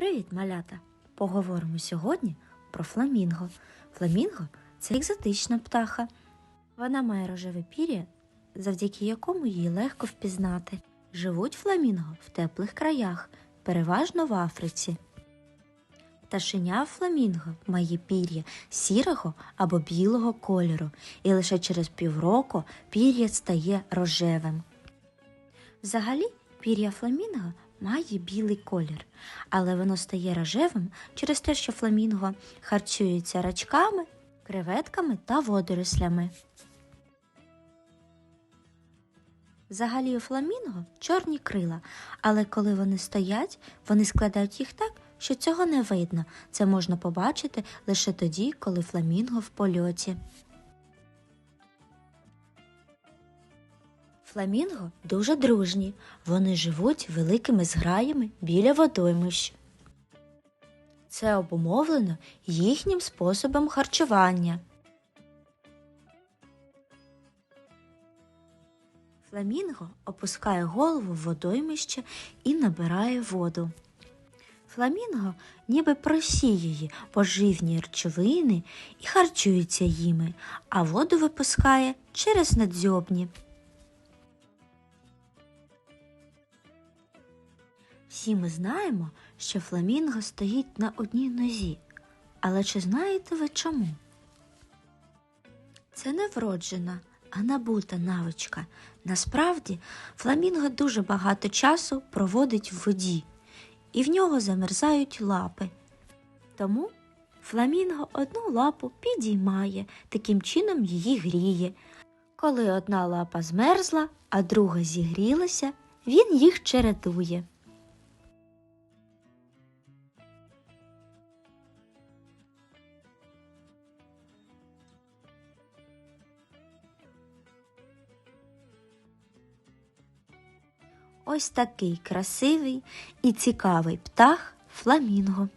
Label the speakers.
Speaker 1: Привіт, малята! Поговоримо сьогодні про фламінго. Фламінго це екзотична птаха. Вона має рожеве пір'я, завдяки якому її легко впізнати. Живуть фламінго в теплих краях, переважно в Африці. Пташеня фламінго має пір'я сірого або білого кольору, і лише через півроку пір'я стає рожевим. Взагалі, пір'я фламінго має білий колір, але воно стає рожевим через те, що фламінго харчується рачками, креветками та водорослями. Взагалі у фламінго чорні крила, але коли вони стоять, вони складають їх так, що цього не видно. Це можна побачити лише тоді, коли фламінго в польоті. Фламінго дуже дружні. Вони живуть великими зграями біля водоймищ. Це обумовлено їхнім способом харчування. Фламінго опускає голову в водоймище і набирає воду. Фламінго ніби просіює поживні речовини і харчується їми, а воду випускає через надзьобні. Всі ми знаємо, що фламінго стоїть на одній нозі. Але чи знаєте ви чому? Це не вроджена, а набута навичка. Насправді, фламінго дуже багато часу проводить в воді, і в нього замерзають лапи. Тому фламінго одну лапу підіймає, таким чином її гріє. Коли одна лапа змерзла, а друга зігрілася, він їх чередує. Ось такий красивий і цікавий птах фламінго.